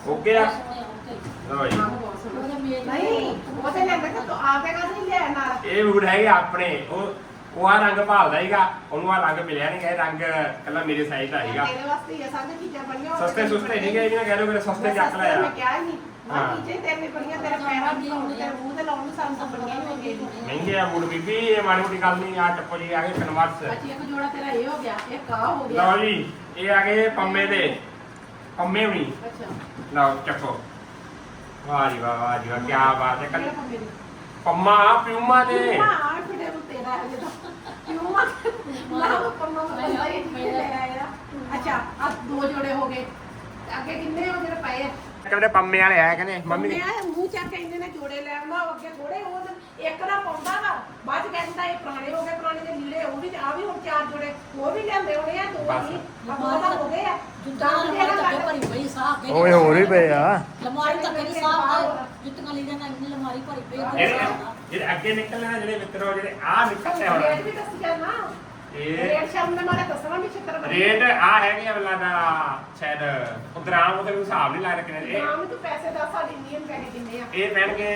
ਓਕੇ ਆ? ਲਓ ਜੀ। ਨਹੀਂ ਉਹ ਤੇ ਲੈਂਦਾ ਕਿ ਤੂੰ ਆਪੇ ਕਦ ਨਹੀਂ ਲਿਆ ਨਾਲ। ਇਹ ਬੂਟ ਹੈਗੇ ਆਪਣੇ ਉਹ ਉਹ ਆ ਰੰਗ ਭਾਲਦਾ ਹੀਗਾ ਉਹਨੂੰ ਆ ਰੰਗ ਮਿਲਿਆ ਨਹੀਂ ਇਹ ਰੰਗ ਕੱਲਾ ਮੇਰੇ ਸਾਈਜ਼ ਦਾ ਹੈਗਾ ਤੇਰੇ ਵਾਸਤੇ ਹੀ ਆ ਸਾਰੀਆਂ ਚੀਜ਼ਾਂ ਬਣੀਆਂ ਹੋਣ ਸਸਤੇ ਸੁਸਤੇ ਨਹੀਂ ਗਏ ਇਹਨਾਂ ਕਹਿ ਲੋ ਮੇਰੇ ਸਸਤੇ ਚੱਕ ਮੈਂ ਲਿਆ। ਕਿਹਾ ਹੀ ਨਹੀਂ। ਮੈਂ ਚੀਜ਼ਾਂ ਤੇਰੇ ਬਣੀਆਂ ਤੇਰੇ ਪੈਰਾਂ ਦੀ ਤੇਰੇ ਮੂੰਹ ਤੇ ਲਾਉਣ ਨੂੰ ਸਾਨੂੰ ਤਾਂ ਬਣੀਆਂ ਹੀ ਹੋਣਗੀਆਂ ਮਹਿੰਗੇ ਆ ਬੂਟ ਬੀਬੀ ਇਹ ਮਾੜੀ ਮੋਟੀ ਗੱਲ ਨਹੀਂ ਆ ਜੀ ਆ ਗਏ ਕਨਵਾਸ ਅੱਛਾ ਇੱਕ ਜੋੜਾ ਤੇਰਾ ਇਹ ਹੋ ਗਿਆ ਇੱਕ ਆ ਹੋ ਗਿਆ। ਲਓ ਜੀ ਇਹ ਆ ਗਏ ਪੰਮੇ ਦੇ। ਪੰਮੇ ਵੀ। ਅੱਛਾ। ਲਓ ਚੱਕੋ ਵਾਹ ਜੀ ਵਾਹ ਵਾਹ ਜੀ ਵਾਹ ਕੀ ਬਾਤ ਹੈ। ਪੰਮੇ ਪਿਊਮਾ ਦੇ। ਪਿਊਮਾ ਆ ਫਿਰੇ ਨੂੰ ਤੇਰਾ ਹੈ ਜਿਹੜਾ ਪਿਊਮਾ ਨਾ ਪੰਮਾ ਨੂੰ ਪਤਾ ਹੀ ਨਹੀਂ ਲੈ ਆਇਆ। ਅੱਛਾ ਆ ਦੋ ਜੋੜੇ ਹੋ ਗਏ। ਹੋ ਆ ਕਹਿੰਦੇ ਪੰਮੇ ਵਾਲੇ ਆਏ ਕਹਿੰਦੇ ਮੰਮੀ ਮੈਂ ਮੂੰਹ ਚੱਕ ਕੇ ਇਹਨੇ ਨੇ ਜੋੜੇ ਲੈ ਆਉਂਦਾ ਉਹ ਅੱਗੇ ਥੋੜੇ ਉਹ ਤੇ ਇੱਕ ਨਾ ਪਾਉਂਦਾ ਵਾ ਬਾਅਦ ਚ ਕਹਿੰਦਾ ਇਹ ਪੁਰਾਣੇ ਹੋ ਗਏ ਪੁਰਾਣੇ ਦੇ ਲੀੜੇ ਉਹ ਵੀ ਆ ਵੀ ਹੁਣ ਚਾਰ ਜੋੜੇ ਉਹ ਵੀ ਲਿਆਂਦੇ ਹੋਣੇ ਆ ਦੋ ਬਸ। ਨਹੀਂ ਆ ਦੋ ਤਾਂ ਹੋ ਗਏ ਆ। ਜੁੱਤਾਂ ਨਾਲ ਲਮਾਰੀ ਤੱਕ ਭਰੀ ਪਈ ਸਾਹ ਅੱਗੇ ਓਏ ਹੋਰ ਵੀ ਪਏ ਆ। ਲਮਾਰੀ ਤੱਕ ਦੀ ਸਾਹ ਜੁੱਤੀਆਂ ਲਈ ਜਾਣਾ ਇੰਨੀ ਲਮਾਰੀ ਭਰੀ ਪਈ ਉਹਦੇ ਜਿਹੜੇ ਨਾਲ। ਜਿਹੜੇ ਅੱਗੇ ਨਿਕਲਣੇ ਆ ਜਿਹੜੇ ਮਿੱਤਰੋ ਜਿਹੜੇ ਆ ਨਿਕਲਦੇ ਹੁਣ। ਵੀ ਦੱਸ ਗਿਆ ਨਾ ਇਹ ਰੇਟ ਸ਼ਾਮ ਨੇ ਮਾਰੇ ਦੱਸਣਾ ਵੀ ਛਿੱਤਰ ਬਣੇ ਰੇਟ ਆ ਹੈਗੇ ਆ ਬਲਾ ਦਾ ਸ਼ਾਇਦ ਉਹ ਗ੍ਰਾਮ ਉਹਦੇ ਨੂੰ ਹਿਸਾਬ ਨਹੀਂ ਲਾ ਰੱਖੇ ਨੇ ਇਹ ਨਾਮ ਤੂੰ ਪੈਸੇ ਦੱਸ ਸਾਡੀ ਇੰਡੀਅਨ ਪੈਸੇ ਕਿੰਨੇ ਆ? ਇਹ ਪੈਣਗੇ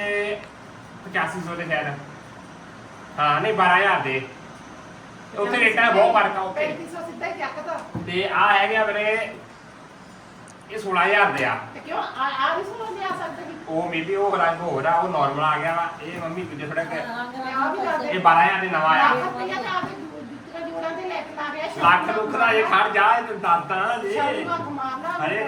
8500 ਦੇ ਸ਼ਾਇਦ। ਹਾਂ ਨਹੀਂ 12000 ਦੇ। ਤੇ ਉੱਥੇ ਰੇਟਾਂ ਬਹੁਤ ਫ਼ਰਕ ਆ ਉੱਥੇ। 3500 ਸਿੱਧਾ ਹੀ ਚੱਕਦਾ। ਤੇ ਆ ਹੈਗੇ ਆ ਵੀਰੇ ਇਹ 16000 ਦੇ ਆ। ਤੇ ਕਿਉਂ? ਆ ਆ ਨਹੀਂ ਸੁਣੋ ਨਹੀਂ ਆ ਸਕਦੇ ਕਿ ਉਹ ਮੇਬੀ ਉਹ ਰੰਗ ਹੋਰ ਆ ਉਹ ਨਾਰਮਲ ਆ ਗਿਆ ਵਾ। ਇਹ ਮੰਮੀ ਦੂਜੇ ਥੋੜਾ ਕਿ ਆ ਵੀ ਦੇ ਇਹ 12000 ਦੇ ਨਵਾਂ ਆ ਲੱਖ ਰੁਪਈਆ ਤਾਂ ਆਪੇ ਜੁੱਤੀਆਂ ਗਿਆ ਲੱਖ ਲੁੱਖ ਦਾ ਇਹ ਖੜ ਜਾ ਇਹ ਦਾਦਾ ਜੇ। ਸ਼ਰਮਾ ਅਰੇ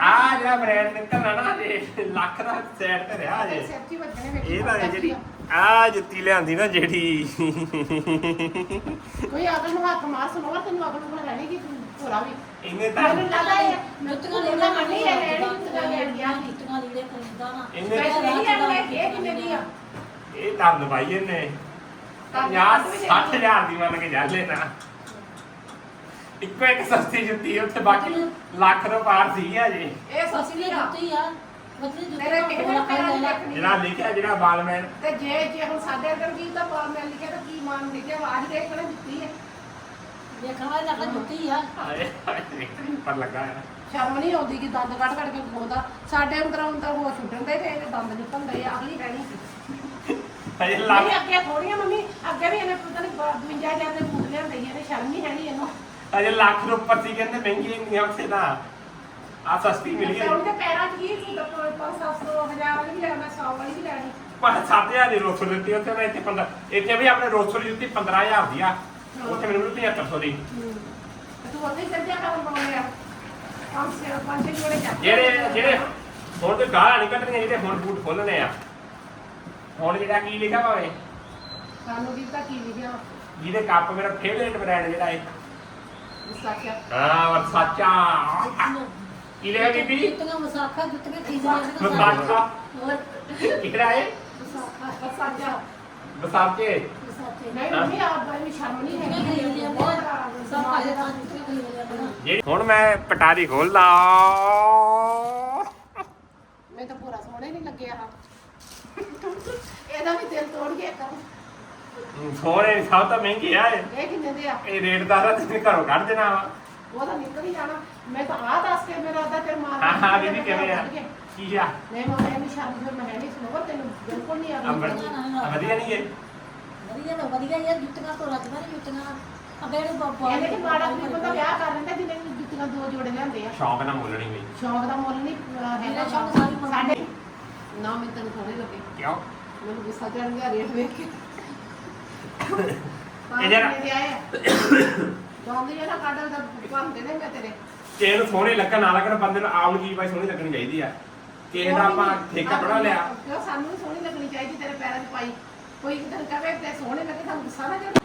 ਆ ਜਿਹੜਾ ਬ੍ਰਾਂਡ ਨਿਕਲਣਾ ਨਾ ਜੇ ਲੱਖ ਦਾ ਸੈਟ ਤੇ ਰਿਹਾ ਜੇ। ਸੱਚੀ ਵੱਜਣੇ ਵੇਖੀ ਇਹ ਤਾਂ ਜਿਹੜੀ ਆ ਜੁੱਤੀ ਲਿਆਂਦੀ ਨਾ ਜਿਹੜੀ। ਕੋਈ ਅਗਲ ਨੂੰ ਹੱਥ ਮਾਰ ਸੁਣੋ ਤੈਨੂੰ ਅਗਲ ਨੂੰ ਲੈਣੀ ਕਿ ਪੂਰਾ ਵੀ। ਇਹਨੇ ਤਾਂ ਮੈਨੂੰ ਲੱਗਦਾ ਇਹ ਜੁੱਤੀਆਂ ਲਈ ਮੰਨੀ ਹੈ ਲੈਣੀ ਜੁੱਤੀਆਂ ਲੈਣ ਗਿਆ ਸੀ ਜੁੱਤੀਆਂ ਲਈ ਦੇ ਖਰੀਦਾ ਨਾ ਇਹਨੇ ਪੈਸੇ ਨਹੀਂ ਲੈਣੇ ਇਹ ਕਿੰਨੇ ਦੀ ਆ? ਇਹ ਤਾਂ ਦਵਾਈ ਇਹਨੇ। ਤਾਂ 50 60000 ਦੀ। ਮੰਨ ਕੇ ਜਾ ਲੈਣਾ ਇੱਕੋ ਇੱਕ ਸਸਤੀ ਜੁੱਤੀ ਉੱਥੇ ਬਾਕੀ ਲੱਖ ਤੋਂ ਪਾਰ ਸੀ ਆ ਜੀ। ਇਹ ਸਸਤੀ ਆ। ਜੁੱਤੀ ਆ ਤੇਰੇ ਜੁੱਤੀ ਪੈਰਾਂ ਦੀ ਜਿਹੜਾ ਲਿਖਿਆ ਜਿਹੜਾ ਬਾਲਮੈਨ। ਤੇ ਜੇ ਜੇ ਹੁਣ ਸਾਡੇ ਅੰਦਰ ਕੀ ਤਾਂ ਬਾਲ ਮੈਂ ਲਿਖਿਆ ਤਾਂ ਕੀ ਮਾਨ ਲਿਖਿਆ ਆਜ ਦੇਖ ਕੇ ਦਿੱਤੀ ਹੈ ਦੇਖਣ ਵਾਲੀ ਤਾਂ ਜੁੱਤੀ ਆ। ਪਰ ਲੱਗਾ ਹੈ ਸ਼ਰਮ ਨਹੀਂ ਆਉਂਦੀ ਕਿ ਦੰਦ ਕੱਢ ਕੱਢ ਕੇ ਖੋਦਾ। ਸਾਡੇ ਅੰਦਰ ਅੰਦਰ ਹੋ ਛੁੱਟਣ ਦੇ ਤੇ ਇਹਦੇ ਦੰਦ ਨਿਕਲਦੇ ਆ ਅਗਲੀ ਰਹਿਣੀ ਸੀ। ਲੱਖ ਨਹੀਂ ਅੱਗੇ ਥੋੜੀਆਂ ਮੰਮੀ ਅੱਗੇ ਵੀ ਇਹਨੇ ਪਤਾ ਨਹੀਂ 52 ਦੇ ਬੂਟ ਲਿਆਂਦੇ ਇਹਨੇ ਸ਼ਰਮ ਨਹੀਂ ਹੈਗੀ ਇਹਨੂੰ। ਹਜੇ ਲੱਖ ਤੋਂ ਉੱਪਰ ਸੀ ਕਹਿੰਦੇ ਮਹਿੰਗੀ ਨਹੀਂ ਉੱਥੇ ਤਾਂ। ਆ ਸਸਤੀ ਮਿਲੀ ਹੈ ਉਹਦੇ ਪੈਰਾਂ 'ਚ ਕੀ ਸੀ ਤਾਂ 500 ਹਜ਼ਾਰ ਵਾਲੀ ਵੀ ਲੈਣਾ 100 ਵਾਲੀ ਵੀ ਲੈਣੀ। ਪਰ 7000 ਦੀ ਰੋਸੋ ਦਿੱਤੀ ਉੱਥੇ ਮੈਂ ਇੱਥੇ 15 ਇੱਥੇ ਵੀ ਆਪਣੇ ਰੋਸੋ ਦੀ ਜੁੱਤੀ 15000 ਦੀ ਆ। ਉੱਥੇ ਮੈਨੂੰ ਮਿਲੀ 7500 ਦੀ। ਤੇ ਉਹਦੇ ਚੱਲ ਜਾ ਕਰ ਪਾਉਣੇ ਆ ਜਿਹੜੇ ਜਿਹੜੇ ਹੁਣ ਤੇ ਗਾਲਾਂ ਨਹੀਂ ਕੱਢਣੀਆਂ ਜਿਹੜੇ ਹੁਣ ਬੂਟ ਖੋਲਣੇ ਆ। ਹੁਣ ਜਿਹੜਾ ਕੀ ਲਿਖਿਆ ਭਾਵੇਂ ਸਾਨੂੰ ਵੀ ਤਾਂ ਕੀ ਲਿਖਿਆ ਜਿਹਦੇ ਕੱਪ ਮੇਰਾ ਫੇਵਰੇਟ ਬ੍ਰਾਂਡ ਜਿਹੜਾ ਹੈ ਵਿਸਾਖਿਆ ਹਾਂ ਵਰਸਾਚਾ ਕੀ ਲਿਖਿਆ ਬੀਬੀ? ਵਰਸਾਚਾ ਕਿਹੜਾ ਹੈ ਵਿਸਾਖਿਆ ਵਰਸਾਚੇ ਵਿਸਾਖੇ। ਨਹੀਂ ਮੰਮੀ ਆਪ ਬਾਈ ਨੂੰ ਸ਼ਰਮ ਨਹੀਂ ਜੁੱਤੀਆਂ ਹੈਗੀ। ਖਰੀਦ ਲਿਆ ਬਹੁਤ ਸਭ ਭਾਜੇ ਤਾਂ ਜੁੱਤੀਆਂ ਖਰੀਦ ਲਿਆ ਜਿਹੜੀ ਹੁਣ ਮੈਂ ਪਟਾਰੀ ਖੋਲਦਾ। ਮੈਂ ਤਾਂ ਪੂਰਾ ਸੋਹਣੇ ਨਹੀਂ ਲੱਗਿਆ। ਹਾਂ ਇਹਦਾ ਵੀ ਦਿਲ ਤੋੜ ਗਿਆ ਕਰ। ਸੋਹਣੇ ਸਭ ਤੋਂ ਮਹਿੰਗੇ ਆ ਇਹ। ਇਹ ਕਿੰਨੇ ਦੇ ਆ? ਇਹ ਰੇਟ ਦਾ ਤਾਂ ਤੁਸੀਂ ਘਰੋਂ ਕੱਢ ਦੇਣਾ ਵਾ। ਉਹ ਤਾਂ ਨਿਕਲ ਹੀ ਜਾਣਾ। ਮੈਂ ਤਾਂ ਆਹ ਦੱਸ ਕੇ ਮੇਰਾ ਅੱਧਾ ਤੇਰ ਮਾਰ ਹਾਂ ਹਾਂ ਬੀਬੀ ਕਿਵੇਂ ਆ? ਕੀ ਆ? ਨਹੀਂ ਮੈਂ ਇਹਨੂੰ ਸ਼ਰਮ ਫਿਰ ਮੈਂ ਨਹੀਂ ਸੁਣੋ ਤੈਨੂੰ ਬਿਲਕੁਲ ਨਹੀਂ ਅੰਬਰ ਆਉਂਦੀ ਵਧੀਆ ਨਹੀਂ ਇਹ? ਵਧੀਆ ਤਾਂ ਵਧੀਆ ਯਾਰ ਜੁੱਤੀਆਂ ਤੋਂ ਰੱਜਦਾ ਨਹੀਂ ਜੁੱਤੀਆਂ। ਅਬੇ ਨੂੰ ਬਾਬਾ ਇਹਨੇ ਕਿ ਮਾੜਾ ਕੋਈ ਬੰਦਾ ਵਿਆਹ ਕਰ ਲੈਂਦਾ ਜਿਹਨੇ ਜੁੱਤੀਆਂ ਦੋ ਜੋੜੇ ਲਿਆਂਦੇ ਆ। ਸ਼ੌਂਕ ਨਾਲ ਮੁੱਲਣੀ ਬਈ। ਸ਼ੌਂਕ ਦਾ ਮੁੱਲ ਨਹੀਂ ਅਹ, ਹੈਗਾ ਮੇਰਾ ਸ਼ੌਂਕ ਸਾਰੀ ਉਮਰ ਸਾਡੇ ਨਾ ਮੈਂ ਤੈਨੂੰ ਥੋੜੇ ਲੱਗੇ। ਕਿਉਂ? ਮੈਨੂੰ ਗੁੱਸਾ ਚੜ ਗਿਆ ਰੇਟ ਵੇਖ ਕੇ। ਇਹ ਜਾਂਦੀ ਕਾਡਲ ਦਾ ਬੰਦੇ ਨੇ ਮੈਂ ਤੇਰੇ। ਸੋਹਣੇ ਲੱਗਣ ਨਾ ਲੱਗਣ ਬੰਦੇ ਨੂੰ ਆਮ ਚੀਜ਼ ਬਾਈ ਸੋਹਣੀ ਲੱਗਣੀ ਚਾਹੀਦੀ ਆ। ਕਿਸੇ ਦਾ ਆਪਾਂ ਠੇਕਾ ਬਣਾ ਲਿਆ। ਕਿਉਂ ਸਾਨੂੰ ਸੋਹਣੀ ਲੱਗਣੀ ਚਾਹੀਦੀ ਤੇਰੇ ਪੈਰਾਂ 'ਚ ਪਾਈ। ਕੋਈ ਕਿਤੇ ਕਹੇ ਤੇ ਸੋਹਣੇ ਲੱਗੇ ਤਾਂ ਗੁੱਸਾ ਨਾ ਚੜੇ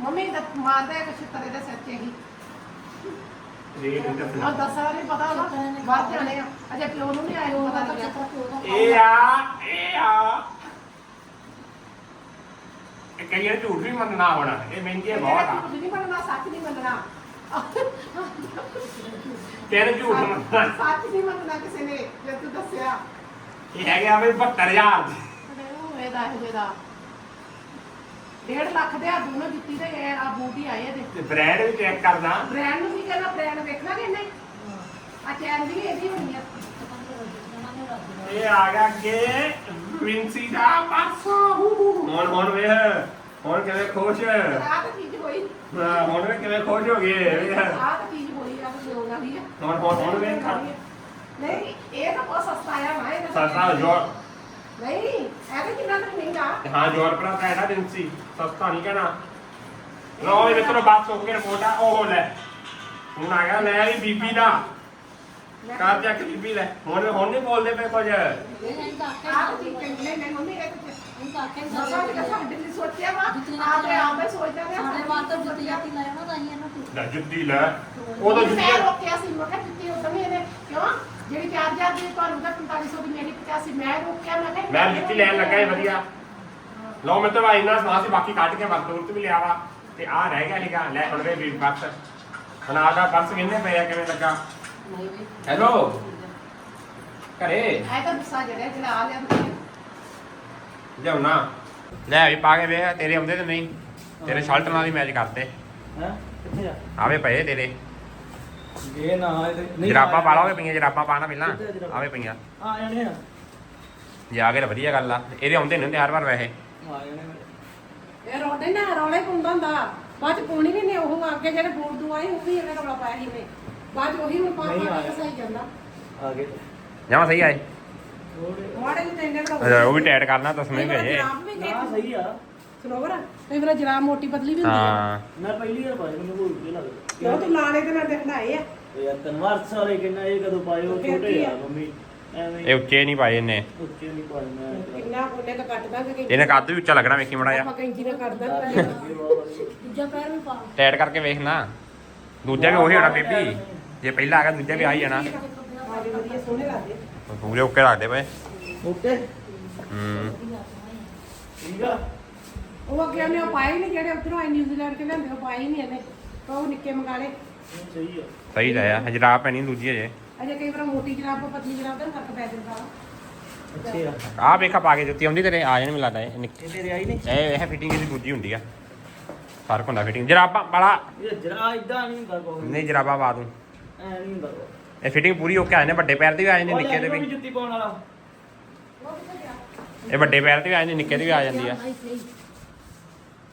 ਮੰਮੀ ਦਾ ਮਾਰਦਾ ਹੈ ਕੁਛ ਤਰੇ ਦੇ ਸਿਰ 'ਚ ਹੀ ਰੇਟ ਨਹੀਂ ਉਹ ਦੱਸਣਾ ਦੱਸਣਾ ਨਹੀਂ ਪਤਾ ਉਹਦਾ। ਬਾਹਰ ਜਾਣੇ ਆ। ਅਜੇ ਪਿਓ ਨੂੰ ਨਹੀਂ ਆਇਆ ਉਹ ਪਤਾ ਤਾਂ ਲੱਗਿਆ। ਚੱਕਰ ਪਿਓ ਦਾ ਇਹ ਆ ਇਹ ਆ। ਇਹ ਕਈਆਂ ਨੇ ਝੂਠ ਵੀ ਮੰਨਣਾ ਹੋਣਾ ਇਹ ਮਹਿੰਗੇ ਬਹੁਤ ਆ। ਨਹੀਂ ਮੰਨਣਾ ਸੱਚ ਨਹੀਂ ਮੰਨਣਾ। ਤੇਰੇ ਝੂਠ ਮੰਨਦਾ ਸੱਚ ਨਹੀਂ ਮੰਨਣਾ ਕਿਸੇ ਨੇ ਜੇ ਤੂੰ ਦੱਸਿਆ। ਇਹ ਹੈਗੇ ਬਈ 72000 ਉਹ ਇਹਦਾ ਇਹ ਜਿਹਦਾ 1.5 ਲੱਖ ਦੇ ਆ ਦੋਨੋਂ ਜੁੱਤੀ ਤੇ ਇਹ ਆ ਬੂਟ ਹੀ ਆਏ ਇਹਦੇ। ਤੇ ਬ੍ਰਾਂਡ ਵੀ ਚੈੱਕ ਕਰਦਾ ਬ੍ਰਾਂਡ ਨੂੰ ਵੀ ਕਹਿੰਦਾ ਬ੍ਰਾਂਡ ਵੇਖਣਾ ਕਿ ਨਹੀਂ ਆ ਚੈਨ ਵੀ ਇਹਦੀ ਹੋਣੀ ਆ। ਇਹ ਆ ਗਿਆ ਅੱਗੇ। ਵਿੰਸੀ ਦਾ ਪਾਸਾ ਹੁਣ ਹੁਣ ਵੇ ਹੁਣ ਕਿਵੇਂ ਖੁਸ਼ ਆ ਤਾਂ ਚੀਜ਼ ਹੋਈ। ਹਾਂ, ਹੁਣ ਵੇ ਕਿਵੇਂ ਖੁਸ਼ ਹੋ ਗਏ ਵੇਖ। ਆ ਤਾਂ ਚੀਜ਼ ਹੋਈ ਆ ਤਾਂ ਲੋਗਾ ਵੀ ਆ। ਹੁਣ ਹੁਣ ਹੁਣ ਵੇ ਨਹੀਂ ਇਹ ਤਾਂ ਬਹੁਤ ਸਸਤਾ ਆ ਨਾ ਇਹ ਤਾਂ ਸਸਤਾ ਜੋਰ। ਨਹੀਂ ਇਹ ਤਾਂ ਕਿੰਨਾ ਤਾਂ ਮਹਿੰਗਾ। ਹਾਂ ਜੋਰ ਪੜਾ ਤਾਂ ਇਹਦਾ ਵਿੰਸੀ ਸਸਤਾ ਨਹੀਂ ਕਹਿਣਾ। ਲੋ ਇਹ ਮਿੱਤਰੋ ਬਾਤ ਹੋ ਕੇ ਰਿਪੋਰਟ ਆ ਉਹ ਲੈ। ਹੁਣ ਆ ਗਿਆ ਲੈ ਵੀ ਬੀਬੀ ਦਾ। ਕਾਰ ਚੱਕ ਬੀਬੀ ਲੈ? ਹੁਣ ਹੁਣ ਨਹੀਂ ਬੋਲਦੇ ਪਏ ਕੁਝ? ਆ ਤਾਂ ਚੀਜ਼ ਚੰਗੀ ਨਹੀਂ ਨਹੀਂ ਮੰਮੀ ਇਹ ਤਾਂ ਮਸਾ ਵੀ ਸਾਡੇ ਲਈ ਸੋਚਿਆ ਵਾ ਆ। ਤੇ ਆਪੇ ਸੋਚਦਾ ਤੀ ਲੈ ਤਾਂ ਜੁੱਤੀ ਲੈ ਉਦੋਂ ਮੈਂ ਜੁੱਤੀ ਰੋਕਿਆ ਸੀ ਮੈਂ ਕਿਹਾ ਜੁੱਤੀ ਉਦੋਂ ਵੀ ਇਹਨੇ ਕਿਉਂ? ਜਿਹੜੀ 4000 ਦੀ ਤੁਹਾਨੂੰ ਤਾਂ 4500 ਦੀ ਮੇਰੀ 85 ਮੈਂ ਰੋਕਿਆ ਮੈਂ ਕਿਹਾ ਮੈਂ ਜੁੱਤੀ ਲੈਣ ਲੱਗਾ ਇਹ ਵਧੀਆ। ਲਓ ਮੈਂ ਤਾਂ ਇੰਨਾ ਸਮਾਨ ਸੀ ਬਾਕੀ ਕੱਢ ਕੇ ਵਰਤੋਂ ਵੀ ਲਿਆ ਵਾ। ਤੇ ਆ ਰਹਿ ਗਿਆ ਸੀਗਾ। ਲੈ ਹੁਣ ਵੇ ਵੀ ਬਕਸ ਹੁਣ ਆਦਾ ਪਰਸ ਕਿੰਨੇ ਪਏ ਆ ਕਿਵੇਂ ਲੱਗਾ? ਹੈਲੋ ਘਰੇ? ਐ ਤਾਂ ਗੁੱਸਾ ਜਿਹੜਾ ਜਿਹੜਾ ਆ ਲਿਆ ਜਾਉਣਾ ਲੈ ਵੀ ਪਾ ਕੇ ਵੇਖ ਤੇਰੇ ਆਉਂਦੇ ਤੇ ਨਹੀਂ। ਤੇਰੇ ਸ਼ਰਟ ਨਾਲ ਹੀ ਮੈਚ ਕਰਤੇ ਹੈ? ਕਿੱਥੇ ਆ? ਆਵੇ ਪਏ ਤੇਰੇ। ਇਹ ਨਾ ਇਹਦੇ ਨਹੀਂ ਜਰਾਬਾਂ ਪਾ ਲਾ ਹੋਵੇ ਪਈਆਂ ਜਰਾਬਾਂ ਪਾਣਾ ਪਹਿਲਾਂ। ਕਿੱਥੇ ਜਰਾਬਾਂ? ਆਵੇ ਪਈਆਂ। ਆ ਜਾਣੇ ਆ। ਜੇ ਆ ਗਏ ਤਾਂ ਵਧੀਆ ਗੱਲ ਆ। ਇਹਦੇ ਆਉਂਦੇ ਨਹੀਂ ਹੁੰਦੇ ਹਰ ਵਾਰ ਵੈਸੇ। ਆ ਜਾਣੇ ਮੇਰੇ। ਇਹ ਰੋਡੇ ਨਾ ਰੌਲੇ ਪਾਉਂਦਾ ਹੁੰਦਾ। ਬਾਅਦ ਚ ਪਾਉਣੀ ਵੀ ਨਹੀਂ ਉਹ ਅੱਗੇ ਜਿਹੜੇ ਬੋਲ ਦੂ ਆਏ ਉਹ ਵੀ ਇਹਨੇ ਰੌਲਾ ਪਾਇਆ ਸੀ ਨੇ ਬਾਅਦ ਚ ਉਹੀ ਨਹੀਂ ਆਇਆ। ਸਹੀ ਜਾਂਦਾ। ਆ ਗਏ। ਜਮਾ ਸਹੀ ਆਏ। ਥੋੜੇ ਮਾੜੇ ਜਿਹੇ ਟੈਂਡੇ ਅੱਛਾ, ਉਹ ਵੀ ਟਾਈਟ ਕਰਨਾ ਤਸਮੇ ਵੀ ਵੀ ਨਾ ਸਹੀ ਆ। ਸਨੋਵਰ ਕਈ ਵਾਰ ਜਰਾਬ ਮੋਟੀ ਪਤਲੀ ਵੀ ਹੁੰਦੀ ਆ। ਹਾਂ। ਮੈਂ ਪਹਿਲੀ ਵਾਰ ਪਾਇਆ ਮੈਨੂੰ ਹੋਰ ਕੀ ਲੱਗਦਾ। ਕਿਉਂ ਤੂੰ ਲਾਣੇ ਦੇ ਨਾਲ ਦਿਖਾਏ ਆ। ਇਹ ਯਾਰ ਤਨਵਾਰ ਸਾਰੇ ਕਿੰਨਾ ਇਹ ਕਦੋਂ ਪਾਏ ਉਹ ਫਿਰ ਛੋਟੇ ਕੀ ਆ? ਆ? ਮੰਮੀ। ਐਵੇਂ ਇਹ ਉੱਚੇ ਨਹੀਂ ਪਾਏ ਇਹਨੇ। ਉੱਚੇ ਨਹੀਂ ਪਾਏ ਮੈਂ। ਕਿੰਨਾ ਕੋਨੇ ਤਾਂ ਕੱਟ ਦਾਂਗੇ ਕੈਂਚੀ ਇਹਨੇ ਕੱਦ ਵੀ ਉੱਚਾ ਲੱਗਣਾ ਵੇਖੀ ਮੜਾ ਜਾ ਆਪਾਂ ਕੈਂਚੀ ਨਾਲ ਕੱਟ ਦਾਂਗੇ ਦੂਜਾ ਪੈਰ ਵੀ ਪਾ। ਟਾਈਟ ਕਰਕੇ ਵੇਖ ਨਾ। ਦੂਜਾ ਵੀ ਉਹੀ ਹੋਣਾ ਬੀਬੀ। ਜੇ ਪਹਿਲਾ ਆ ਗਿਆ ਦੂਜਾ ਵੀ ਆ ਹੀ ਜਾਣਾ ਆਜੇ ਵਧੀਆ ਸੋਹਣੇ ਲੱਗਦੇ ਪੂਰੇ ਓਕੇ ਰੱਖਦੇ ਪਏ ਓਕੇ। ਹੂੰ। ਠੀਕ ਆ। ਉਹ ਅੱਗੇ ਉਹਨੇ ਉਹ ਪਾਏ ਨਹੀਂ ਜਿਹੜੇ ਉਧਰੋਂ ਆਏ ਨਿਊਜ਼ੀਲੈਂਡ ਕੇ ਲਿਆਂਦੇ ਉਹ ਪਾਏ ਨਹੀਂ ਇਹਨੇ। ਉਹ ਨਿੱਕੇ ਮੰਗਾ ਲਏ। ਨਹੀਂ, ਸਹੀ ਆ। ਸਹੀ ਤਾਂ ਆ। ਜਰਾਬ ਪੈਣੀ ਦੂਜੀ ਅਜੇ ਅਜੇ ਕਈ ਵਾਰ ਮੋਟੀ ਜਰਾਬ ਪਤਲੀ ਜਰਾਬ ਦਾ ਫ਼ਰਕ ਪੈ ਜਾਂਦਾ। ਅੱਛਾ ਆ। ਵੇਖਾ ਪਾ ਕੇ ਜੁੱਤੀ ਆਉਂਦੀ ਤੇਰੇ ਆ ਜਾਣੀ ਮੈਨੂੰ ਲੱਗਦਾ ਇਹ ਨਿੱਕੀ ਤੇਰੇ ਆਈ ਨਹੀਂ। ਇਹ ਇਹ ਫਿਟਿੰਗ ਦੀ ਦੂਜੀ ਹੁੰਦੀ ਆ। ਫ਼ਰਕ ਹੁੰਦਾ ਫਿਟਿੰਗ ਜਰਾਬਾਂ ਬੜਾ ਇਹ ਜਰਾ ਇਦਾਂ ਨਹੀਂ ਹੁੰਦਾ ਕੋਈ। ਨਹੀਂ ਜਰਾਬਾਂ ਪਾ ਦੂੰ। ਐ ਨਹੀਂ ਹੁੰਦਾ ਕੋਈ ਇਹ ਫਿਟਿੰਗ ਪੂਰੀ ਓਕੇ ਆ ਜਾਂਦੇ ਵੱਡੇ ਪੈਰ ਦੇ ਵੀ ਆ ਜਾਂਦੇ ਉਹ ਨਿੱਕੇ ਦੇ ਲੈ ਵੀ। ਜੁੱਤੀ ਪਾਉਣ ਵਾਲਾ। ਇਹ ਵੱਡੇ ਪੈਰ ਤੇ ਵੀ ਆ ਜਾਂਦੇ ਨਿੱਕੇ ਦੇ ਵੀ ਆ ਜਾਂਦੀ ਆ।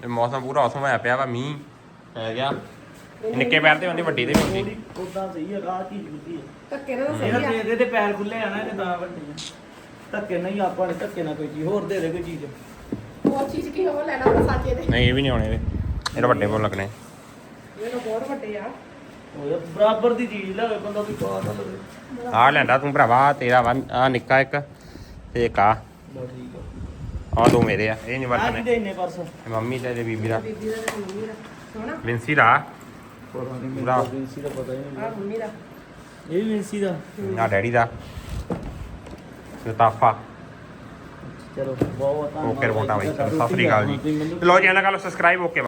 ਇਹ ਮੌਸਮ ਪੂਰਾ ਔਸਮ ਹੋਇਆ ਪਿਆ ਵਾ ਮੀਂਹ ਪੈ ਗਿਆ। ਇਹ ਨਿੱਕੇ ਪੈਰ ਤੇ ਹੁੰਦੀ ਵੱਡੀ ਤੇ ਵੀ ਹੁੰਦੀ। ਉਦਾਂ ਸਹੀ ਆ ਆਹ ਚੀਜ਼ ਜੁੱਤੀ ਆ। ਧੱਕੇ ਨਾਲ ਤਾਂ ਸਹੀ ਦੇ ਆ। ਦੇ ਤੇ ਪੈਰ ਖੁੱਲੇ ਆ ਨਾ ਇਹਦੇ ਤਾਂ ਵੱਡੇ ਆ। ਧੱਕੇ ਨਹੀਂ ਆਪਾਂ ਨੇ ਧੱਕੇ ਨਾਲ ਕੋਈ ਚੀਜ਼ ਹੋਰ ਦੇ ਦੇ ਕੋਈ ਚੀਜ਼। ਉਹ ਚੀਜ਼ ਕੀ ਹੋ ਲੈਣਾ ਉਹ ਸਾਚੇ ਦੇ ਨਹੀਂ ਇਹ ਵੀ ਨਹੀਂ ਆਉਣੇ ਇਹਦੇ। ਇਹਦੇ ਵੱਡੇ ਬੋਲ ਲੱਗਣੇ। ਇਹ ਤਾਂ ਬਹੁਤ ਵੱਡੇ ਆ। ਉਹ ਯਾਰ ਬਰਾਬਰ ਦੀ ਚੀਜ਼ ਲੈ ਬੰਦਾ ਵੀ ਪਾ ਨਾ ਲਵੇ। ਆ ਲੈਂਦਾ ਤੂੰ ਭਰਾਵਾ ਤੇਰਾ ਵਾ ਆ ਨਿੱਕਾ ਇੱਕ ਤੇ ਇੱਕ ਆ। ਬਸ ਠੀਕ ਆ। ਆ ਦੋ ਮੇਰੇ ਆ ਇਹ ਨਹੀਂ ਆ ਵਰਤਣੇ ਕਿਹਦੇ ਇੰਨੇ ਪਰਸ। ਇਹ ਮੰਮੀ ਤੇ ਇਹਦੇ ਬੀਬੀ ਦਾ। ਬੀਬੀ ਦਾ ਤੇ ਮੰਮੀ ਦਾ। ਸੋਹਣਾ। ਵਿੰਸੀ ਦਾ। ਪਤਾ ਨਹੀਂ ਪੂਰਾ। ਮੈਨੂੰ ਵਿੰਸੀ ਦਾ ਪਤਾ ਹੀ ਆ ਨਹੀਂ ਮੰਮੀ ਦਾ। ਇਹ ਵੀ ਵਿੰਸੀ ਦਾ। ਆ ਡੈਡੀ ਦਾ। ਲਤਾਫਾ। ਚਲੋ ਬਹੁਤ ਧੰਨਵਾਦ ਓਕੇ ਰਿਪੋਰਟਾਂ ਬਾਈ। ਸਤਿ ਸ੍ਰੀ ਅਕਾਲ ਜੀ। ਮੈਨੂੰ ਲੋ ਜੀ ਇਹਨਾਂ ਲਓ ਸਬਸਕ੍ਰਾਈਬ ਓਕੇ